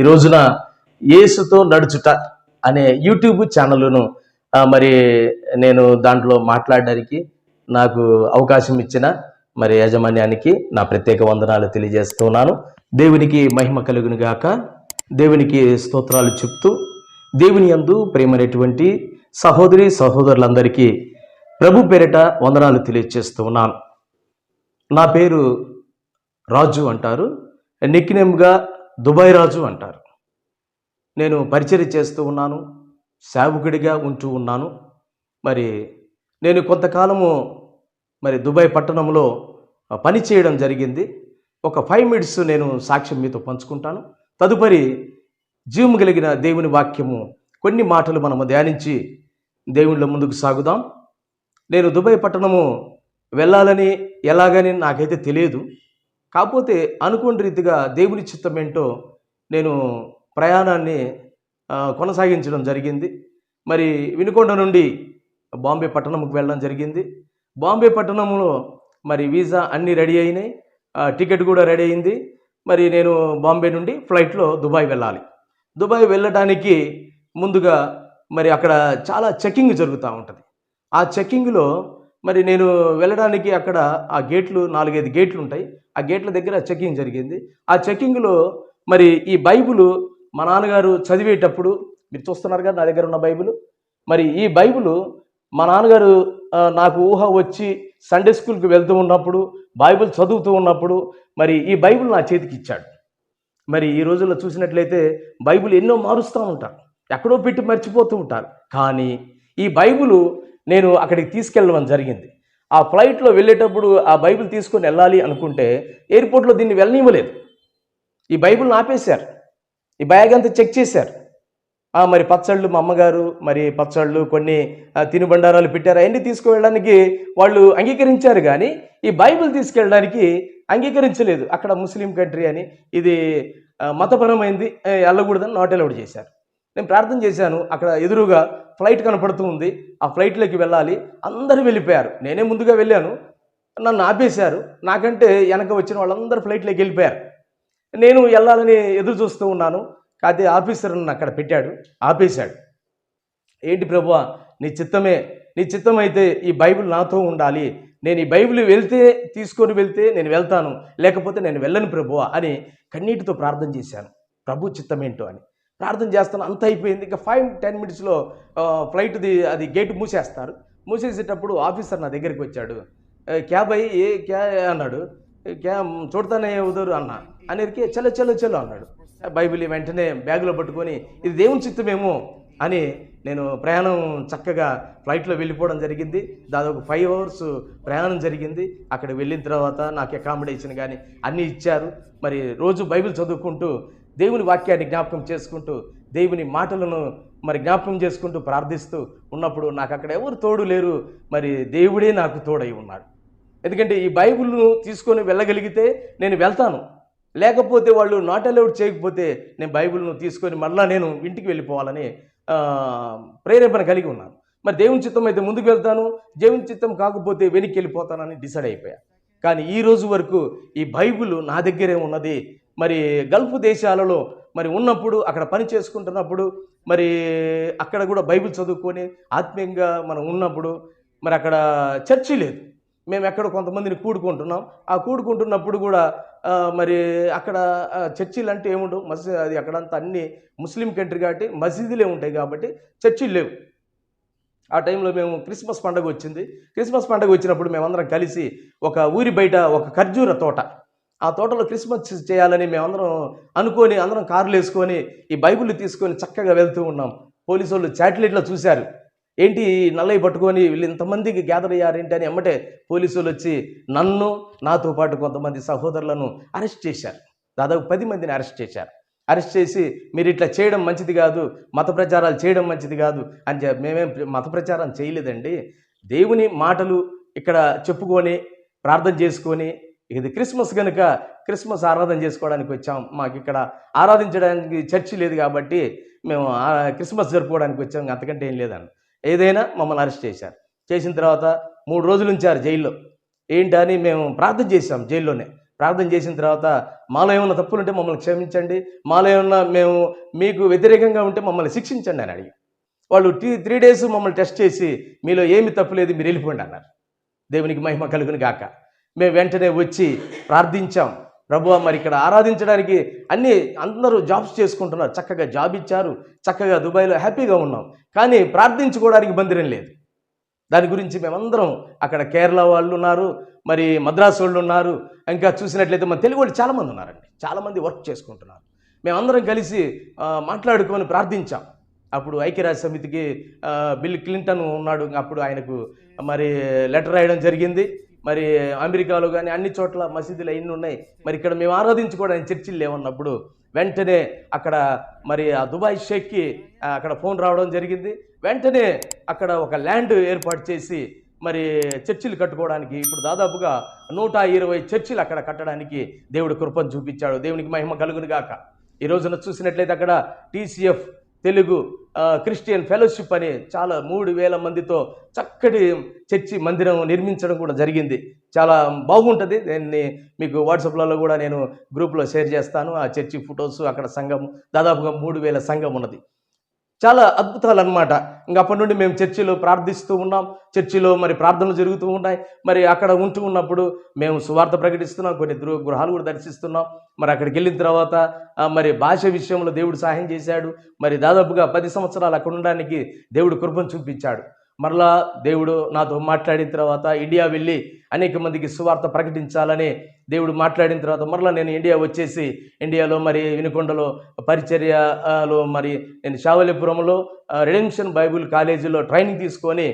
ఈ రోజున యేసుతో నడుచుట అనే యూట్యూబ్ ఛానల్ను మరి నేను దాంట్లో మాట్లాడడానికి నాకు అవకాశం ఇచ్చిన మరి యాజమాన్యానికి నా ప్రత్యేక వందనాలు తెలియజేస్తున్నాను. దేవునికి మహిమ కలుగును గాక. దేవునికి స్తోత్రాలు చెప్తూ దేవుని యందు ప్రేమైనటువంటి సహోదరి సహోదరులందరికీ ప్రభు పేరిట వందనాలు తెలియజేస్తున్నాను నా పేరు రాజు అంటారు. నిక్నేమ్గా దుబాయ్ రాజు అంటారు. నేను పరిచర్య చేస్తూ ఉన్నాను సేవకుడిగా ఉంటూ ఉన్నాను. మరి నేను కొంతకాలము మరి దుబాయ్ పట్టణంలో పని చేయడం జరిగింది. ఒక ఫైవ్ మినిట్స్ నేను సాక్ష్యం మీతో పంచుకుంటాను. తదుపరి జీవం కలిగిన దేవుని వాక్యము కొన్ని మాటలు మనము ధ్యానించి దేవుళ్ళ ముందుకు సాగుదాం. నేను దుబాయ్ పట్టణము వెళ్ళాలని ఎలాగని నాకైతే తెలియదు. కాకపోతే అనుకోని రీతిగా దేవుని చిత్తం ఏంటో నేను ప్రయాణాన్ని కొనసాగించడం జరిగింది. మరి వినుకొండ నుండి బాంబే పట్టణంకి వెళ్ళడం జరిగింది. బాంబే పట్టణంలో మరి వీసా అన్నీ రెడీ అయినాయి. ఆ, టికెట్ కూడా రెడీ అయింది. మరి నేను బాంబే నుండి ఫ్లైట్లో దుబాయ్ వెళ్ళాలి. దుబాయ్ వెళ్ళడానికి ముందుగా మరి అక్కడ చాలా చెకింగ్ జరుగుతూ ఉంటుంది. ఆ చెక్కింగ్లో మరి నేను వెళ్ళడానికి అక్కడ ఆ గేట్లు నాలుగైదు గేట్లు ఉంటాయి. ఆ గేట్ల దగ్గర చెకింగ్ జరిగింది. ఆ చెకింగ్లో మరి ఈ బైబులు మా నాన్నగారు చదివేటప్పుడు మీరు చూస్తున్నారు కదా నా దగ్గర ఉన్న బైబుల్ మరి ఈ బైబుల్ మా నాన్నగారు నాకు ఊహ వచ్చి సండే స్కూల్కి వెళ్తూ ఉన్నప్పుడు బైబిల్ చదువుతూ ఉన్నప్పుడు మరి ఈ బైబిల్ నా చేతికి ఇచ్చాడు. మరి ఈ రోజుల్లో చూసినట్లయితే బైబిల్ ఎన్నో మారుస్తూ ఉంటారు. ఎక్కడో పెట్టి మర్చిపోతూ ఉంటారు. కానీ ఈ బైబులు నేను అక్కడికి తీసుకెళ్ళడం జరిగింది. ఆ ఫ్లైట్లో వెళ్ళేటప్పుడు ఆ బైబిల్ తీసుకొని వెళ్ళాలి అనుకుంటే ఎయిర్పోర్ట్లో దీన్ని వెళ్ళనివ్వలేదు. ఈ బైబిల్ని ఆపేశారు. ఈ బ్యాగ్ అంతా చెక్ చేశారు. మరి పచ్చళ్ళు మా అమ్మగారు మరి పచ్చళ్ళు కొన్ని తినుబండారాలు పెట్టారు. అవన్నీ తీసుకువెళ్ళడానికి వాళ్ళు అంగీకరించారు కానీ ఈ బైబిల్ తీసుకెళ్ళడానికి అంగీకరించలేదు. అక్కడ ముస్లిం కంట్రీ అని ఇది మతపరమైంది వెళ్ళకూడదని నాట్ అలౌడ్ చేశారు. నేను ప్రార్థన చేశాను. అక్కడ ఎదురుగా ఫ్లైట్ కనపడుతూ ఉంది. ఆ ఫ్లైట్లోకి వెళ్ళాలి. అందరూ వెళ్ళిపోయారు. నేనే ముందుగా వెళ్ళాను. నన్ను ఆపేశారు. నాకంటే వెనక వచ్చిన వాళ్ళందరూ ఫ్లైట్లోకి వెళ్ళిపోయారు. నేను వెళ్ళాలని ఎదురు చూస్తూ ఉన్నాను. కాదే ఆఫీసర్ నన్ను అక్కడ పెట్టాడు. ఆపేశాడు. ఏంటి ప్రభువా? నీ చిత్తమే. నీ చిత్తం అయితే ఈ బైబిల్ నాతో ఉండాలి. నేను ఈ బైబిల్ వెళ్తే తీసుకొని వెళ్తే నేను వెళ్తాను. లేకపోతే నేను వెళ్ళను ప్రభువా అని కన్నీటితో ప్రార్థన చేశాను. ప్రభు చిత్తమేంటో అని. ప్రార్థన చేస్తాను అంత అయిపోయింది. ఇంకా ఫైవ్ టెన్ మినిట్స్లో ఫ్లైట్ది అది గేట్ మూసేస్తారు. మూసేసేటప్పుడు ఆఫీసర్ నా దగ్గరికి వచ్చాడు. క్యాబ్ అయ్యి ఏ క్యా? అన్నాడు. క్యా చూడతానే ఉదరు? అన్న. అనేరికి చలో చలో చలో అన్నాడు. బైబిల్ వెంటనే బ్యాగులో పట్టుకొని ఇది దేవుని చిత్తమేమో అని నేను ప్రయాణం చక్కగా ఫ్లైట్లో వెళ్ళిపోవడం జరిగింది. దాదాపు ఫైవ్ అవర్స్ ప్రయాణం జరిగింది. అక్కడ వెళ్ళిన తర్వాత నాకు అకామిడేషన్ కానీ అన్నీ ఇచ్చారు. మరి రోజు బైబిల్ చదువుకుంటూ దేవుని వాక్యాన్ని జ్ఞాపకం చేసుకుంటూ దేవుని మాటలను మరి జ్ఞాపకం చేసుకుంటూ ప్రార్థిస్తూ ఉన్నప్పుడు నాకు అక్కడ ఎవరు తోడు లేరు. మరి దేవుడే నాకు తోడై ఉన్నాడు. ఎందుకంటే ఈ బైబిల్ను తీసుకొని వెళ్ళగలిగితే నేను వెళ్తాను. లేకపోతే వాళ్ళు నాట్ అలౌడ్ చేయకపోతే నేను బైబిల్ను తీసుకొని మళ్ళా నేను ఇంటికి వెళ్ళిపోవాలని ప్రేరేపణ కలిగి ఉన్నాను. మరి దేవుని చిత్తం అయితే ముందుకు వెళ్తాను దేవుని చిత్తం కాకపోతే వెనక్కి వెళ్ళిపోతానని డిసైడ్ అయిపోయా. కానీ ఈ రోజు వరకు ఈ బైబిల్ నా దగ్గరే ఉన్నది. మరి గల్ఫ్ దేశాలలో మరి ఉన్నప్పుడు అక్కడ పని చేసుకుంటున్నప్పుడు మరి అక్కడ కూడా బైబిల్ చదువుకొని ఆత్మీయంగా మనం ఉన్నప్పుడు మరి అక్కడ చర్చి లేదు. మేము ఎక్కడ కొంతమందిని కూడుకుంటున్నాం. ఆ కూడుకుంటున్నప్పుడు కూడా మరి అక్కడ చర్చిలు అంటే ఏముండవు మసీ అది అక్కడంతా అన్ని ముస్లిం కంట్రీ కాబట్టి మసీదులే ఉంటాయి కాబట్టి చర్చిలు లేవు. ఆ టైంలో మేము క్రిస్మస్ పండుగ వచ్చింది. క్రిస్మస్ పండుగ వచ్చినప్పుడు మేమందరం కలిసి ఒక ఊరి బయట ఒక ఖర్జూర తోట ఆ తోటలో క్రిస్మస్ చేయాలని మేమందరం అనుకొని అందరం కార్లు వేసుకొని ఈ బైబిల్ తీసుకొని చక్కగా వెళ్తూ ఉన్నాం. పోలీసు వాళ్ళు చాటిలైట్లో చూశారు. ఏంటి ఈ నల్లయ్య పట్టుకొని వీళ్ళు ఇంతమందికి గ్యాదర్ అయ్యారేంటి అని ఎమ్మటే పోలీసు వాళ్ళు వచ్చి నన్ను నాతో పాటు కొంతమంది సహోదరులను అరెస్ట్ చేశారు. దాదాపు పది మందిని అరెస్ట్ చేశారు. అరెస్ట్ చేసి మీరు ఇట్లా చేయడం మంచిది కాదు మత ప్రచారాలు చేయడం మంచిది కాదు అని చెప్పి మేమేం మత ప్రచారం చేయలేదండి. దేవుని మాటలు ఇక్కడ చెప్పుకొని ప్రార్థన చేసుకొని ఇది క్రిస్మస్ కనుక క్రిస్మస్ ఆరాధన చేసుకోవడానికి వచ్చాం. మాకు ఇక్కడ ఆరాధించడానికి చర్చి లేదు కాబట్టి మేము ఆ క్రిస్మస్ జరుపుకోవడానికి వచ్చాం. అంతకంటే ఏం లేదని ఏదైనా మమ్మల్ని అరెస్ట్ చేశారు. చేసిన తర్వాత మూడు రోజులు ఉంచారు జైల్లో. ఏంటని మేము ప్రార్థన చేశాం జైల్లోనే. ప్రార్థన చేసిన తర్వాత మాలో ఏమైనా తప్పులు ఉంటే మమ్మల్ని క్షమించండి. మాలో ఏమన్నా మేము మీకు వ్యతిరేకంగా ఉంటే మమ్మల్ని శిక్షించండి అని అడిగి. వాళ్ళు టీ త్రీ డేస్ మమ్మల్ని టెస్ట్ చేసి మీలో ఏమి తప్పు లేదు మీరు వెళ్ళిపోండి అన్నారు. దేవునికి మహిమ కలుగుని గాక. మేము వెంటనే వచ్చి ప్రార్థించాం. ప్రభు మరి ఇక్కడ ఆరాధించడానికి అన్ని అందరూ జాబ్స్ చేసుకుంటున్నారు. చక్కగా జాబ్ ఇచ్చారు. చక్కగా దుబాయ్లో హ్యాపీగా ఉన్నాం. కానీ ప్రార్థించుకోవడానికి బందిరం లేదు. దాని గురించి మేమందరం అక్కడ కేరళ వాళ్ళు ఉన్నారు మరి మద్రాసు వాళ్ళు ఉన్నారు. ఇంకా చూసినట్లయితే మన తెలుగు వాళ్ళు చాలామంది ఉన్నారండి. చాలామంది వర్క్ చేసుకుంటున్నారు. మేమందరం కలిసి మాట్లాడుకోమని మాట్లాడుకొని ప్రార్థించాం. అప్పుడు ఐక్యరాజ్య సమితికి బిల్ క్లింటన్ ఉన్నాడు. అప్పుడు ఆయనకు మరి లెటర్ రాయడం జరిగింది. మరి అమెరికాలో కానీ అన్ని చోట్ల మసీదులు అన్నీ ఉన్నాయి? మరి ఇక్కడ మేము ఆరాధించుకోవడానికి చర్చిలు లేవన్నప్పుడు వెంటనే అక్కడ మరి ఆ దుబాయ్ షేక్కి అక్కడ ఫోన్ రావడం జరిగింది. వెంటనే అక్కడ ఒక ల్యాండ్ ఏర్పాటు చేసి మరి చర్చిలు కట్టుకోవడానికి ఇప్పుడు దాదాపుగా నూట ఇరవై చర్చిలు అక్కడ కట్టడానికి దేవుడు కృపను చూపించాడు. దేవునికి మహిమ కలుగును గాక ఈ రోజున చూసినట్లయితే అక్కడ టీసీఎఫ్ తెలుగు క్రిస్టియన్ ఫెలోషిప్ అని చాలా మూడు వేల మందితో చక్కటి చర్చి మందిరం నిర్మించడం కూడా జరిగింది. చాలా బాగుంటుంది. దీన్ని మీకు వాట్సాప్లలో కూడా నేను గ్రూప్లో షేర్ చేస్తాను. ఆ చర్చి ఫొటోస్ అక్కడ సంఘం దాదాపుగా మూడు వేల సంఘం ఉన్నది. చాలా అద్భుతాలు అనమాట ఇంకా అప్పటి నుండి మేము చర్చిలో ప్రార్థిస్తూ ఉన్నాం. చర్చిలో మరి ప్రార్థనలు జరుగుతూ ఉన్నాయి. మరి అక్కడ ఉంటూ ఉన్నప్పుడు మేము సువార్త ప్రకటిస్తున్నాం. కొన్ని గృహాలు కూడా దర్శిస్తున్నాం. మరి అక్కడికి వెళ్ళిన తర్వాత మరి భాష విషయంలో దేవుడు సహాయం చేశాడు. మరి దాదాపుగా పది సంవత్సరాలు అక్కడ ఉండడానికి దేవుడు కృపను చూపించాడు. మరలా దేవుడు నాతో మాట్లాడిన తర్వాత ఇండియా వెళ్ళి అనేక మందికి సువార్త ప్రకటించాలని దేవుడు మాట్లాడిన తర్వాత మరలా నేను ఇండియా వచ్చేసి ఇండియాలో మరి వినుకొండలో పరిచర్యలో మరి నేను శావలిపురంలో రిడెన్షన్ బైబుల్ కాలేజీలో ట్రైనింగ్ తీసుకొని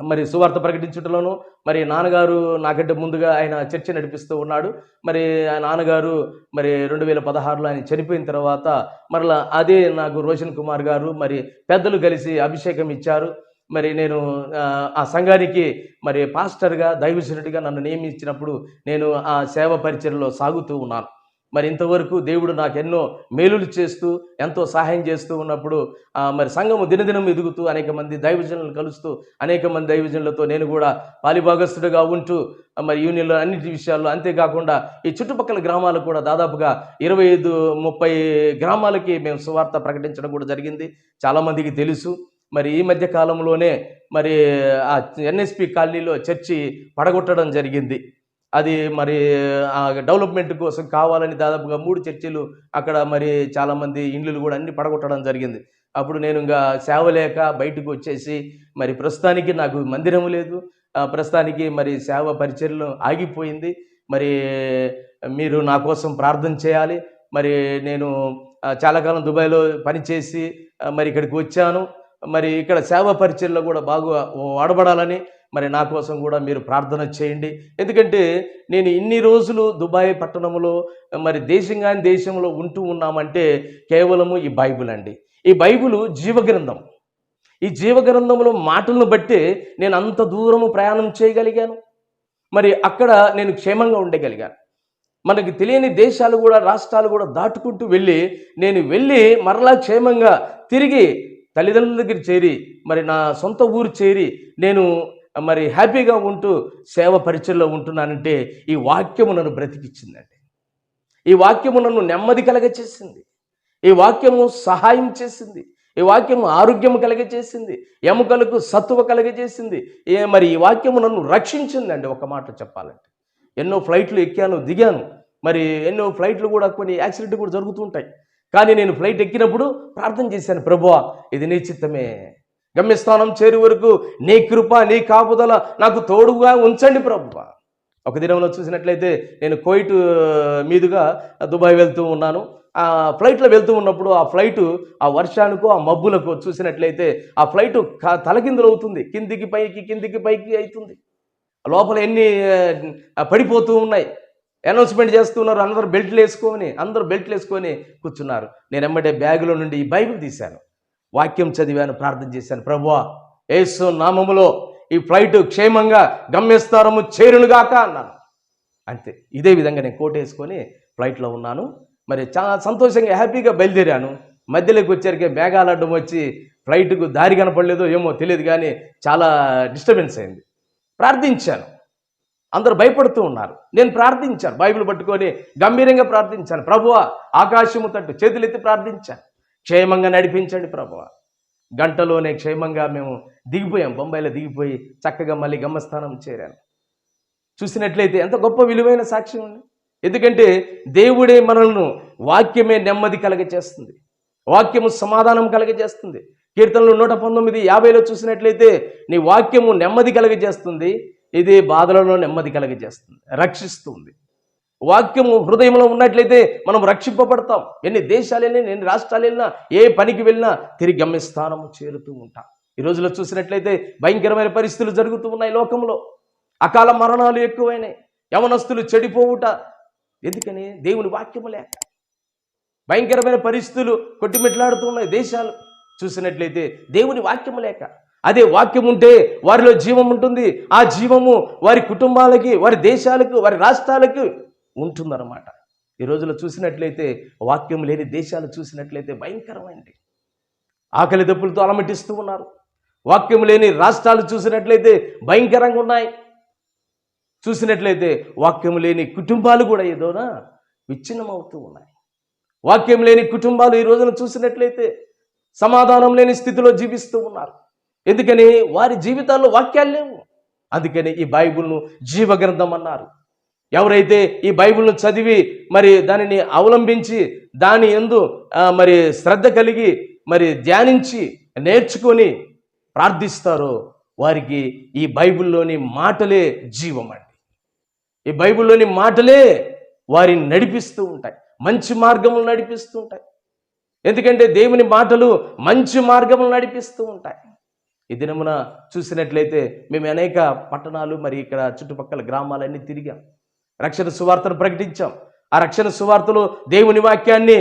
మరి సువార్త ప్రకటించడంలోను మరి నాన్నగారు నాకంటే ముందుగా ఆయన చర్చ నడిపిస్తూ ఉన్నాడు. మరి ఆ నాన్నగారు మరి రెండు వేల పదహారులో ఆయన చనిపోయిన తర్వాత మరలా అదే నాకు రోషన్ కుమార్ గారు మరి పెద్దలు కలిసి అభిషేకం ఇచ్చారు. మరి నేను ఆ, సంఘానికి మరి పాస్టర్గా దైవశనుడిగా నన్ను నియమించినప్పుడు నేను ఆ సేవ పరిచయలో సాగుతూ ఉన్నాను. మరి ఇంతవరకు దేవుడు నాకు ఎన్నో మేలులు చేస్తూ ఎంతో సహాయం చేస్తూ ఉన్నప్పుడు ఆ, మరి సంఘము దినదినం ఎదుగుతూ అనేక మంది దైవజనులను కలుస్తూ అనేక మంది దైవజనులతో నేను కూడా పాలిభాగస్తుడిగా ఉంటూ మరి యూనియన్లో అన్నిటి విషయాల్లో అంతేకాకుండా ఈ చుట్టుపక్కల గ్రామాలు కూడా దాదాపుగా ఇరవై ఐదు ముప్పై గ్రామాలకి మేము సువార్త ప్రకటించడం కూడా జరిగింది. చాలామందికి తెలుసు. మరి ఈ మధ్య కాలంలోనే మరి ఆ ఎన్ఎస్పి కాలనీలో చర్చి పడగొట్టడం జరిగింది. అది మరి ఆ డెవలప్మెంట్ కోసం కావాలని దాదాపుగా మూడు చర్చిలు అక్కడ మరి చాలామంది ఇండ్లు కూడా అన్ని పడగొట్టడం జరిగింది. అప్పుడు నేను ఇంకా సేవ లేక బయటకు వచ్చేసి మరి ప్రస్తుతానికి నాకు మందిరం లేదు. ప్రస్తుతానికి మరి సేవ పరిచర్లు ఆగిపోయింది. మరి మీరు నా కోసం ప్రార్థన చేయాలి. మరి నేను చాలా కాలం దుబాయ్లో పనిచేసి మరి ఇక్కడికి వచ్చాను. మరి ఇక్కడ సేవా పరిచయంలో కూడా బాగా వాడబడాలని మరి నా కోసం కూడా మీరు ప్రార్థన చేయండి. ఎందుకంటే నేను ఇన్ని రోజులు దుబాయ్ పట్టణంలో మరి దేశంగాని దేశంలో ఉంటూ ఉన్నామంటే కేవలము ఈ బైబిల్ అండి. ఈ బైబుల్ జీవగ్రంథం. ఈ జీవగ్రంథంలో మాటలను బట్టే నేను అంత దూరము ప్రయాణం చేయగలిగాను. మరి అక్కడ నేను క్షేమంగా ఉండగలిగాను. మనకి తెలియని దేశాలు కూడా రాష్ట్రాలు కూడా దాటుకుంటూ వెళ్ళి నేను వెళ్ళి మరలా క్షేమంగా తిరిగి తల్లిదండ్రుల దగ్గర చేరి మరి నా సొంత ఊరు చేరి నేను మరి హ్యాపీగా ఉంటూ సేవ పరిచయంలో ఉంటున్నానంటే ఈ వాక్యము నన్ను బ్రతికిచ్చిందండి. ఈ వాక్యము నన్ను నెమ్మది కలగచేసింది. ఈ వాక్యము సహాయం చేసింది. ఈ వాక్యము ఆరోగ్యం కలగచేసింది. ఎముకలకు సత్తువ కలగజేసింది ఏ మరి ఈ వాక్యము నన్ను రక్షించిందండి ఒక మాట చెప్పాలంటే. ఎన్నో ఫ్లైట్లు ఎక్కాను దిగాను. మరి ఎన్నో ఫ్లైట్లు కూడా కొన్ని యాక్సిడెంట్ కూడా జరుగుతుంటాయి కానీ నేను ఫ్లైట్ ఎక్కినప్పుడు ప్రార్థన చేశాను ప్రభువా ఇది నీ చిత్తమే. గమ్యస్థానం చేరు వరకు నీ కృప నీ కాపుదల నాకు తోడుగా ఉంచండి ప్రభువా ఒక దినంలో చూసినట్లయితే నేను కోయిట్ మీదుగా దుబాయ్ వెళ్తూ ఉన్నాను. ఆ ఫ్లైట్లో వెళ్తూ ఉన్నప్పుడు ఆ ఫ్లైట్ ఆ వర్షానికో ఆ మబ్బులకు చూసినట్లయితే ఆ ఫ్లైట్ క- తలకిందులు అవుతుంది. కిందికి పైకి కిందికి పైకి అవుతుంది. లోపల ఎన్ని పడిపోతూ ఉన్నాయి. అనౌన్స్మెంట్ చేస్తున్నారు అందరు బెల్ట్లు వేసుకొని అందరూ బెల్ట్లు వేసుకొని కూర్చున్నారు. నేను ఎమ్మటే బ్యాగులో నుండి ఈ బైబిల్ తీశాను. వాక్యం చదివాను ప్రార్థన చేశాను. ప్రభువా యేసు నామములో ఈ ఫ్లైట్ క్షేమంగా గమ్యస్థానము చేరునుగాక అన్నాను. అంతే ఇదే విధంగా నేను కోట్ వేసుకొని ఫ్లైట్లో ఉన్నాను. మరి చాలా సంతోషంగా హ్యాపీగా బయలుదేరాను. మధ్యలోకి వచ్చేసరికి మేఘాలు అడ్డం వచ్చి ఫ్లైట్కు దారి కనపడలేదో ఏమో తెలియదు కానీ చాలా డిస్టర్బెన్స్ అయింది. ప్రార్థించాను. అందరూ భయపడుతూ ఉన్నారు. నేను ప్రార్థించాను. బైబిల్ పట్టుకొని గంభీరంగా ప్రార్థించాను. ప్రభువ ఆకాశము తట్టు చేతులెత్తి ప్రార్థించాను. క్షేమంగా నడిపించండి ప్రభువ. గంటలోనే క్షేమంగా మేము దిగిపోయాం. బొంబాయిలో దిగిపోయి చక్కగా మళ్ళీ గమ్మస్థానం చేరాను. చూసినట్లయితే ఎంత గొప్ప విలువైన సాక్ష్యం ఉంది ఎందుకంటే దేవుడే మనల్ని వాక్యమే నెమ్మది కలగచేస్తుంది. వాక్యము సమాధానం కలగజేస్తుంది కీర్తనలు నూట పంతొమ్మిది యాభైలో చూసినట్లయితే నీ వాక్యము నెమ్మది కలగజేస్తుంది. ఇది బాధలలో నెమ్మది కలగజేస్తుంది రక్షిస్తుంది. వాక్యము హృదయంలో ఉన్నట్లయితే మనం రక్షింపబడతాం. ఎన్ని దేశాలు వెళ్ళినా ఎన్ని రాష్ట్రాలు వెళ్ళినా ఏ పనికి వెళ్ళినా తిరిగి గమ్యస్థానము చేరుతూ ఉంటాం. ఈ రోజులో చూసినట్లయితే భయంకరమైన పరిస్థితులు జరుగుతూ ఉన్నాయి లోకంలో. అకాల మరణాలు ఎక్కువైనాయి. యవనస్తులు చెడిపోవుట. ఎందుకని? దేవుని వాక్యము లేక. భయంకరమైన పరిస్థితులు కొట్టిమిట్లాడుతున్నాయి దేశాలు. చూసినట్లయితే దేవుని వాక్యము లేక. అదే వాక్యం ఉంటే వారిలో జీవం ఉంటుంది. ఆ జీవము వారి కుటుంబాలకి వారి దేశాలకు వారి రాష్ట్రాలకు ఉంటుందన్నమాట. ఈ రోజులో చూసినట్లయితే వాక్యం లేని దేశాలు చూసినట్లయితే భయంకరమైనది. ఆకలి దప్పులతో అలమటిస్తూ ఉన్నారు. వాక్యం లేని రాష్ట్రాలు చూసినట్లయితే భయంకరంగా ఉన్నాయి. చూసినట్లయితే వాక్యం లేని కుటుంబాలు కూడా ఏదోనా విచ్ఛిన్నమవుతూ ఉన్నాయి. వాక్యం లేని కుటుంబాలు ఈ రోజున చూసినట్లయితే సమాధానం లేని స్థితిలో జీవిస్తూ ఉన్నారు. ఎందుకని వారి జీవితాల్లో వాక్యాలు లేవు. అందుకని ఈ బైబుల్ను జీవగ్రంథం అన్నారు ఎవరైతే ఈ బైబిల్ను చదివి మరి దానిని అవలంబించి దాని ఎందు మరి శ్రద్ధ కలిగి మరి ధ్యానించి నేర్చుకొని ప్రార్థిస్తారో వారికి ఈ బైబిల్లోని మాటలే జీవం అండి. ఈ బైబిల్లోని మాటలే వారిని నడిపిస్తూ ఉంటాయి. మంచి మార్గములు నడిపిస్తూ ఉంటాయి. ఎందుకంటే దేవుని మాటలు మంచి మార్గములు నడిపిస్తూ ఉంటాయి. ఈ దినమున చూసినట్లయితే మేము అనేక పట్టణాలు మరి ఇక్కడ చుట్టుపక్కల గ్రామాలన్నీ తిరిగాం. రక్షణ సువార్తను ప్రకటించాం. ఆ రక్షణ సువార్తలో దేవుని వాక్యాన్ని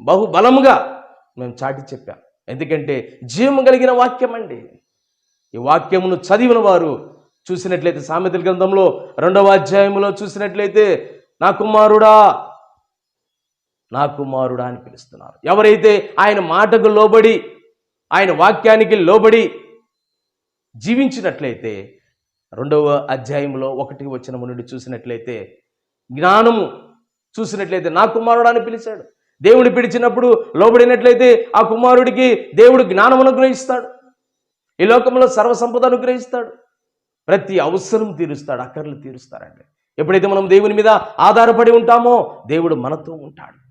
బహుబలముగా మేము చాటి చెప్పాం. ఎందుకంటే జీవం కలిగిన వాక్యం అండి. ఈ వాక్యమును చదివిన వారు చూసినట్లయితే సామెతల గ్రంథంలో రెండవ అధ్యాయంలో చూసినట్లయితే నా కుమారుడా నా కుమారుడా అని పిలుస్తున్నారు. ఎవరైతే ఆయన మాటకు లోబడి ఆయన వాక్యానికి లోబడి జీవించినట్లయితే రెండవ అధ్యాయంలో ఒకటి వచ్చిన నుండి చూసినట్లయితే జ్ఞానము చూసినట్లయితే నా కుమారుడు అని పిలిచాడు. దేవుడు పిలిచినప్పుడు లోబడినట్లయితే ఆ కుమారుడికి దేవుడు జ్ఞానం అనుగ్రహిస్తాడు. ఈ లోకంలో సర్వసంపద అనుగ్రహిస్తాడు. ప్రతి అవసరం తీరుస్తాడు అక్కర్లు తీరుస్తాడండి ఎప్పుడైతే మనం దేవుని మీద ఆధారపడి ఉంటామో దేవుడు మనతో ఉంటాడు.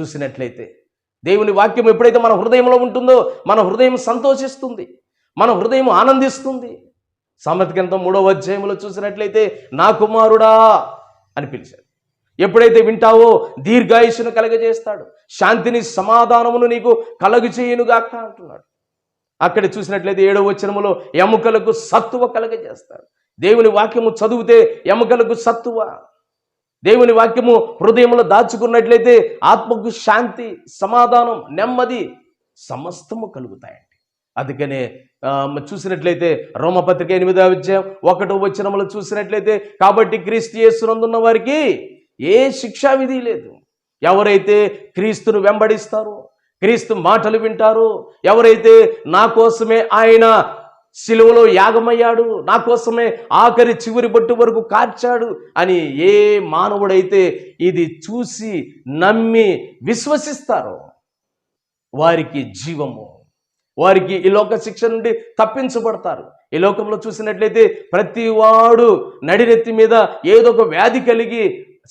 చూసినట్లయితే దేవుని వాక్యం ఎప్పుడైతే మన హృదయంలో ఉంటుందో మన హృదయం సంతోషిస్తుంది. మన హృదయం ఆనందిస్తుంది. సామెత గ్రంథం మూడవ అధ్యాయంలో చూసినట్లయితే నా కుమారుడా అని పిలిచాడు. ఎప్పుడైతే వింటావో దీర్ఘాయుషును కలగజేస్తాడు. శాంతిని సమాధానమును నీకు కలగజేయునుగాక అంటున్నాడు. అక్కడ చూసినట్లయితే ఏడవ వచనములో ఎముకలకు సత్తువ కలగజేస్తాడు. దేవుని వాక్యము చదివితే ఎముకలకు సత్తువ. దేవుని వాక్యము హృదయంలో దాచుకున్నట్లయితే ఆత్మకు శాంతి సమాధానం నెమ్మది సమస్తము కలుగుతాయండి. అందుకనే చూసినట్లయితే రోమపత్రిక ఎనిమిదవ అధ్యాయం ఒకటో వచ్చినములు చూసినట్లయితే కాబట్టి క్రీస్తు యేసునందున్న వారికి ఏ శిక్షా విధి లేదు. ఎవరైతే క్రీస్తును వెంబడిస్తారో క్రీస్తు మాటలు వింటారో ఎవరైతే నా కోసమే ఆయన సిలువలో యాగమయ్యాడు నా కోసమే ఆఖరి చివరి బొట్టు వరకు కార్చాడు అని ఏ మానవుడైతే ఇది చూసి నమ్మి విశ్వసిస్తారో వారికి జీవము. వారికి ఈ లోక శిక్ష నుండి తప్పించబడతారు. ఈ లోకంలో చూసినట్లయితే ప్రతి వాడు నడినెత్తి మీద ఏదో ఒక వ్యాధి కలిగి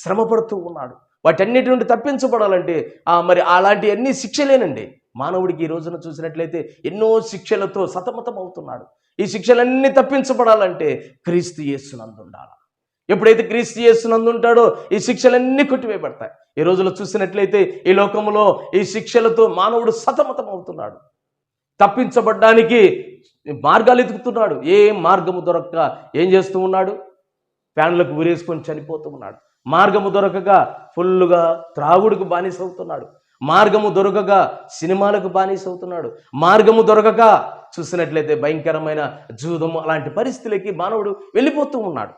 శ్రమపడుతూ ఉన్నాడు. వాటన్నిటి నుండి తప్పించబడాలంటే మరి అలాంటి అన్ని శిక్షలేనండి. మానవుడికి ఈ రోజున చూసినట్లయితే ఎన్నో శిక్షలతో సతమతం అవుతున్నాడు ఈ శిక్షలన్నీ తప్పించబడాలంటే క్రీస్తు యేసునందు ఉండాలి ఎప్పుడైతే క్రీస్తు యేసునందు ఉంటాడో ఈ శిక్షలన్నీ కొట్టివేయబడతాయి. ఈ రోజులో చూసినట్లయితే ఈ లోకంలో ఈ శిక్షలతో మానవుడు సతమతం అవుతున్నాడు తప్పించబడ్డానికి మార్గాలు ఎతుకుతున్నాడు ఏ మార్గము దొరక్క ఏం చేస్తూ ఉన్నాడు? ఫ్యాన్లకు ఊరేసుకొని చనిపోతూ ఉన్నాడు. మార్గము దొరకక ఫుల్లుగా త్రాగుడికి బానిస అవుతున్నాడు మార్గము దొరకక సినిమాలకు బానిస అవుతున్నాడు మార్గము దొరకక చూసినట్లయితే భయంకరమైన జూదము అలాంటి పరిస్థితులకి మానవుడు వెళ్ళిపోతూ ఉన్నాడు.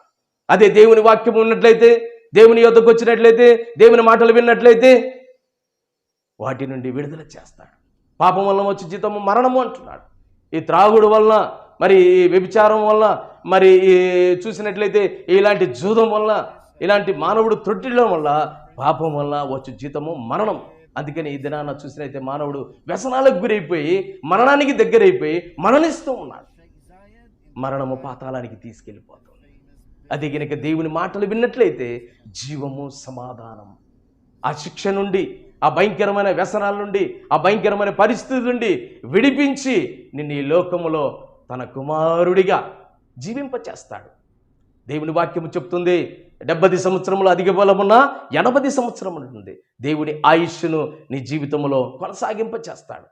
అదే దేవుని వాక్యం ఉన్నట్లయితే దేవుని యొద్దకు వచ్చినట్లయితే దేవుని మాటలు విన్నట్లయితే వాటి నుండి విడుదల చేస్తాడు. పాపం వలన వచ్చి జీతము మరణము అంటున్నాడు. ఈ త్రాగుడు వలన మరి ఈ వ్యభిచారం వలన మరి ఈ చూసినట్లయితే ఇలాంటి జూదం వల్ల ఇలాంటి మానవుడు త్రొట్టిడం వల్ల పాపం వల్ల వచ్చి జీతము మరణం. అందుకని ఈ దినాన చూసినైతే మానవుడు వ్యసనాలకు గురైపోయి మరణానికి దగ్గరైపోయి మరణిస్తూ ఉన్నాడు. మరణము పాతాళానికి తీసుకెళ్ళిపోతుంది. అది కనుక దేవుని మాటలు విన్నట్లయితే జీవము సమాధానం. ఆ శిక్ష నుండి ఆ భయంకరమైన వ్యసనాల నుండి ఆ భయంకరమైన పరిస్థితి నుండి విడిపించి నిన్ను ఈ లోకములో తన కుమారుడిగా జీవింపచేస్తాడు. దేవుని వాక్యము చెప్తుంది డెబ్బది సంవత్సరములు అధిక బలమున్న ఎనభది సంవత్సరములు ఉంటుంది దేవుని ఆయుష్ను నీ జీవితంలో కొనసాగింప చేస్తాడు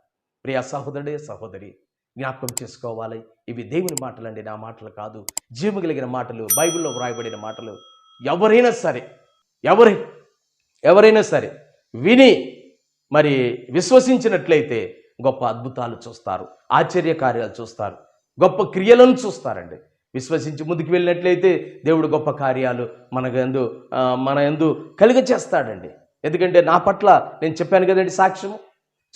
ప్రియ సహోదరుడే సహోదరి జ్ఞాపకం చేసుకోవాలి. ఇవి దేవుని మాటలండి నా మాటలు కాదు. జీవము కలిగిన మాటలు బైబిల్లో వ్రాయబడిన మాటలు ఎవరైనా సరే ఎవరి ఎవరైనా సరే విని మరి విశ్వసించినట్లయితే గొప్ప అద్భుతాలు చూస్తారు ఆశ్చర్య కార్యాలు చూస్తారు గొప్ప క్రియలను చూస్తారండి. విశ్వసించి ముందుకు వెళ్ళినట్లయితే దేవుడు గొప్ప కార్యాలు మనకు ఎందు మన ఎందు కలిగ చేస్తాడండి ఎందుకంటే నా పట్ల నేను చెప్పాను కదండి సాక్ష్యము.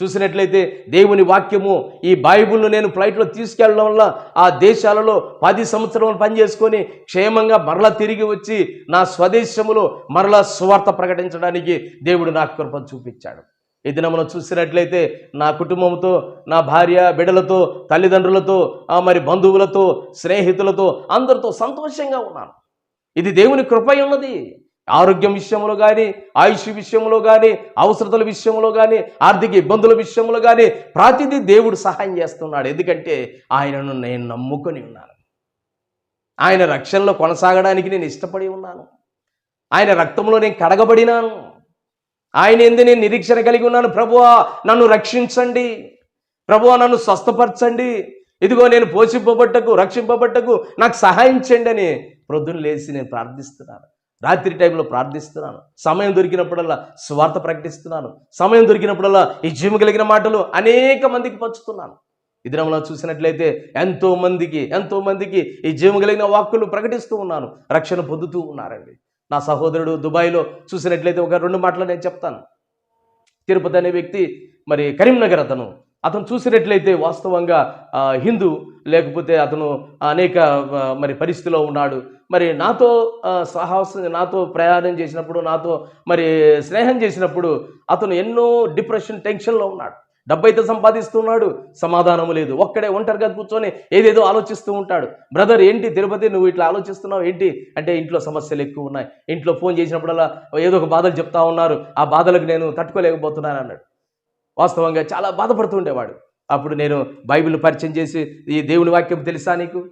చూసినట్లయితే దేవుని వాక్యము ఈ బైబిల్ను నేను ఫ్లైట్లో తీసుకెళ్ళడం వల్ల ఆ దేశాలలో పది సంవత్సరాలు పనిచేసుకొని క్షేమంగా మరలా తిరిగి వచ్చి నా స్వదేశములో మరలా సువార్త ప్రకటించడానికి దేవుడు నాకు కృప చూపించాడు. ఈ దినమున చూసినట్లయితే నా కుటుంబంతో నా భార్య బిడలతో తల్లిదండ్రులతో ఆ మరి బంధువులతో స్నేహితులతో అందరితో సంతోషంగా ఉన్నాను. ఇది దేవుని కృపై ఉన్నది ఆరోగ్యం విషయంలో కానీ ఆయుష్ విషయంలో కానీ అవసరతల విషయంలో కానీ ఆర్థిక ఇబ్బందుల విషయంలో కానీ ప్రతిదీ దేవుడు సహాయం చేస్తున్నాడు. ఎందుకంటే ఆయనను నేను నమ్ముకొని ఉన్నాను. ఆయన రక్షణలో కొనసాగడానికి నేను ఇష్టపడి ఉన్నాను. ఆయన రక్తంలో నేను కడగబడినాను. ఆయన ఎందు నేను నిరీక్షణ కలిగి ఉన్నాను. ప్రభువా నన్ను రక్షించండి. ప్రభువా నన్ను స్వస్థపరచండి. ఇదిగో నేను పోషింపబట్టకు రక్షింపబట్టకు నాకు సహాయం చేయండి అని ప్రొద్దున లేచి నేను ప్రార్థిస్తున్నాను. రాత్రి టైంలో ప్రార్థిస్తున్నాను. సమయం దొరికినప్పుడల్లా స్వార్థ ప్రకటిస్తున్నాను. సమయం దొరికినప్పుడల్లా ఈ జీవం కలిగిన మాటలు అనేక మందికి పంచుతున్నాను. ఈ దినంలో చూసినట్లయితే ఎంతో మందికి ఎంతో మందికి ఈ జీవం కలిగిన వాక్కులు ప్రకటిస్తూ ఉన్నాను. రక్షణ పొందుతూ ఉన్నారండి. నా సహోదరుడు దుబాయ్లో చూసినట్లయితే ఒక రెండు మాటలు నేను చెప్తాను. తిరుపతి అనే వ్యక్తి మరి కరీంనగర్ అతను. అతను చూసినట్లయితే వాస్తవంగా హిందూ లేకపోతే అతను అనేక మరి పరిస్థితిలో ఉన్నాడు. మరి నాతో సాహసంగా నాతో ప్రయాణం చేసినప్పుడు నాతో మరి స్నేహం చేసినప్పుడు అతను ఎన్నో డిప్రెషన్ టెన్షన్లో ఉన్నాడు. డబ్బైతే సంపాదిస్తున్నాడు సమాధానము లేదు. ఒక్కడే ఒంటరిగా కూర్చొని ఏదేదో ఆలోచిస్తూ ఉంటాడు. బ్రదర్ ఏంటి తిరుపతి నువ్వు ఇట్లా ఆలోచిస్తున్నావు? ఏంటి? అంటే ఇంట్లో సమస్యలు ఎక్కువ ఉన్నాయి. ఇంట్లో ఫోన్ చేసినప్పుడల్లా ఏదో ఒక బాధలు చెప్తా ఉన్నారు. ఆ బాధలకు నేను తట్టుకోలేకపోతున్నాను అన్నాడు. వాస్తవంగా చాలా బాధపడుతూ ఉండేవాడు. అప్పుడు నేను బైబిల్ పరిచయం చేసి ఈ దేవుని వాక్యం తెలుసా నీకు?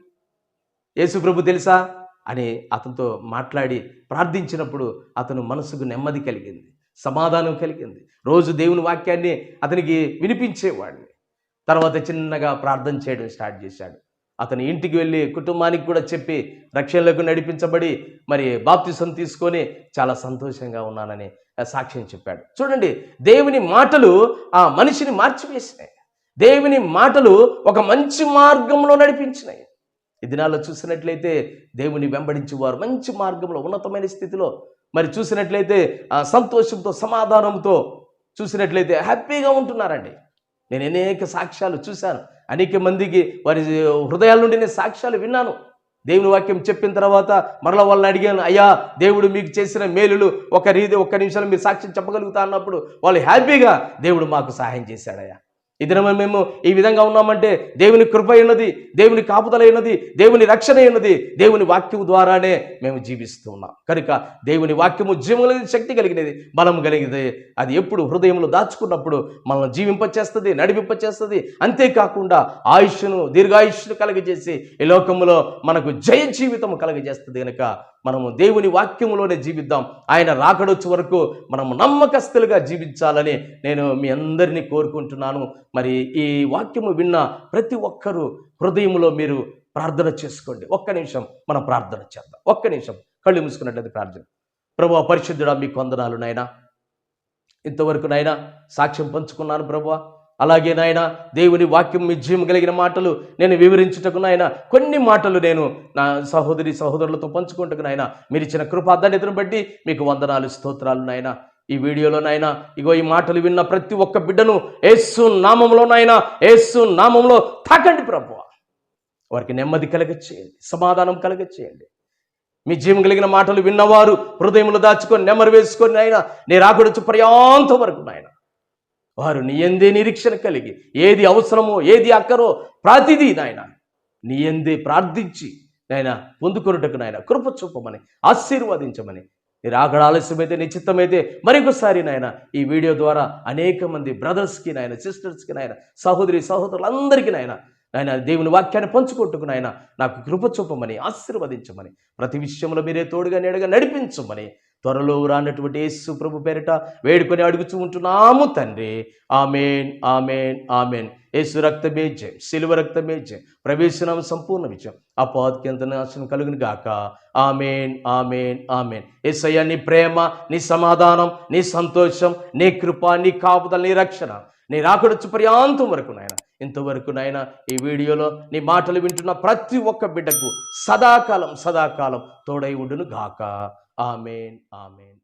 యేసు ప్రభు తెలుసా? అని అతనితో మాట్లాడి ప్రార్థించినప్పుడు అతను మనసుకు నెమ్మది కలిగింది సమాధానం కలిగింది. రోజు దేవుని వాక్యాన్ని అతనికి వినిపించేవాడిని. తర్వాత చిన్నగా ప్రార్థన చేయడం స్టార్ట్ చేశాడు. అతని ఇంటికి వెళ్ళి కుటుంబానికి కూడా చెప్పి రక్షణలకు నడిపించబడి మరి బాప్తిసం తీసుకొని చాలా సంతోషంగా ఉన్నానని సాక్ష్యం చెప్పాడు. చూడండి దేవుని మాటలు ఆ మనిషిని మార్చివేసినాయి. దేవుని మాటలు ఒక మంచి మార్గంలో నడిపించినాయి. ఈ దినాల్లో చూసినట్లయితే దేవుని వెంబడించి వారు మంచి మార్గంలో ఉన్నతమైన స్థితిలో. మరి చూసినట్లయితే సంతోషంతో సమాధానంతో చూసినట్లయితే హ్యాపీగా ఉంటున్నారండి. నేను అనేక సాక్ష్యాలు చూశాను. అనేక మందికి వారి హృదయాల నుండి నేను సాక్ష్యాలు విన్నాను. దేవుని వాక్యం చెప్పిన తర్వాత మరలా వాళ్ళని అడిగాను అయ్యా దేవుడు మీకు చేసిన మేలులు ఒక రీతి ఒక్క నిమిషాలు మీరు సాక్ష్యం చెప్పగలుగుతా అన్నప్పుడు వాళ్ళు హ్యాపీగా దేవుడు మాకు సహాయం చేశాడయ్యా. ఈ మేము ఈ విధంగా ఉన్నామంటే దేవుని కృప అయినది దేవుని కాపుదల అయినది దేవుని రక్షణ అయినది దేవుని వాక్యము ద్వారానే మేము జీవిస్తూ ఉన్నాం. కనుక దేవుని వాక్యము జీవముల శక్తి కలిగినది బలం కలిగినది. అది ఎప్పుడు హృదయంలో దాచుకున్నప్పుడు మనల్ని జీవింపచేస్తుంది నడిపింపచేస్తుంది. అంతేకాకుండా ఆయుష్ను దీర్ఘాయుష్ను కలగజేసి ఈ లోకములో మనకు జయ జీవితం కలగజేస్తుంది కనుక మనము దేవుని వాక్యములోనే జీవిద్దాం. ఆయన రాకడొచ్చు వరకు మనము నమ్మకస్తులుగా జీవించాలని నేను మీ అందరినీ కోరుకుంటున్నాను. మరి ఈ వాక్యము విన్న ప్రతి ఒక్కరూ హృదయంలో మీరు ప్రార్థన చేసుకోండి. ఒక్క నిమిషం మనం ప్రార్థన చేద్దాం. ఒక్క నిమిషం కళ్ళు మూసుకున్నట్లయితే ప్రార్థన. ప్రభు పరిశుద్ధుడా మీకు వందనాలు నాయనా. ఇంతవరకు నాయన సాక్ష్యం పంచుకున్నాను ప్రభు. అలాగే నాయన దేవుని వాక్యం విజయం కలిగిన మాటలు నేను వివరించుటకు నాయన కొన్ని మాటలు నేను నా సహోదరి సహోదరులతో పంచుకుంటకు నాయన. మీరు ఇచ్చిన కృపాధాన్యతను బట్టి మీకు వందనాలు స్తోత్రాలు నాయన. ఈ వీడియోలో నాయన ఇగో ఈ మాటలు విన్న ప్రతి ఒక్క బిడ్డను ఏసు నామంలో నాయన ఏసు నామంలో తాకండి ప్రభు వారికి నెమ్మది కలగచేయండి సమాధానం కలగచేయండి. మీ జీవం కలిగిన మాటలు విన్నవారు హృదయంలో దాచుకొని నెమరు వేసుకొని నాయన నీ రాకడొచ్చు పర్యాంతం వరకు నాయన. వారు నీ ఎందే నిరీక్షణ కలిగి ఏది అవసరమో ఏది అక్కరో ప్రతిదీ నాయన నీ ఎందే ప్రార్థించి నాయన పొందుకొనుటకు నాయన కృప చూపమని ఆశీర్వదించమని మీరు ఆకడ ఆలస్యమైతే నిశ్చిత్తమైతే మరొకసారి నాయన ఈ వీడియో ద్వారా అనేక మంది బ్రదర్స్కి నాయన సిస్టర్స్కి నాయన సహోదరి సహోదరులందరికీ నాయన నాయన దేవుని వాక్యాన్ని పంచుకుంటుకు నాయన నాకు కృప చూపమని ఆశీర్వదించమని ప్రతి విషయంలో మీరే తోడుగా నేడుగా నడిపించమని త్వరలో రానటువంటి యేసు ప్రభు పేరిట వేడుకొని అడుగుచూ ఉంటున్నాము తండ్రి. Amen amen amen. యేసు రక్తమే జయం సిలువ రక్తమే జయం. ప్రవేశనం సంపూర్ణ విజయం. అపాదికి ఎంత నాశనం కలుగును గాక. Amen amen amen. ఏసయ్య నీ ప్రేమ నీ సమాధానం నీ సంతోషం నీ కృప నీ కాపుదల నీ రక్షణ నీ రాకడొచ్చు పర్యాంతం వరకు నాయన. ఇంతవరకు నాయన ఈ వీడియోలో నీ మాటలు వింటున్న ప్రతి ఒక్క బిడ్డకు సదాకాలం సదాకాలం తోడై ఉండును గాక. ఆమెన్ ఆమెన్ ఆమెన్ అందరికీ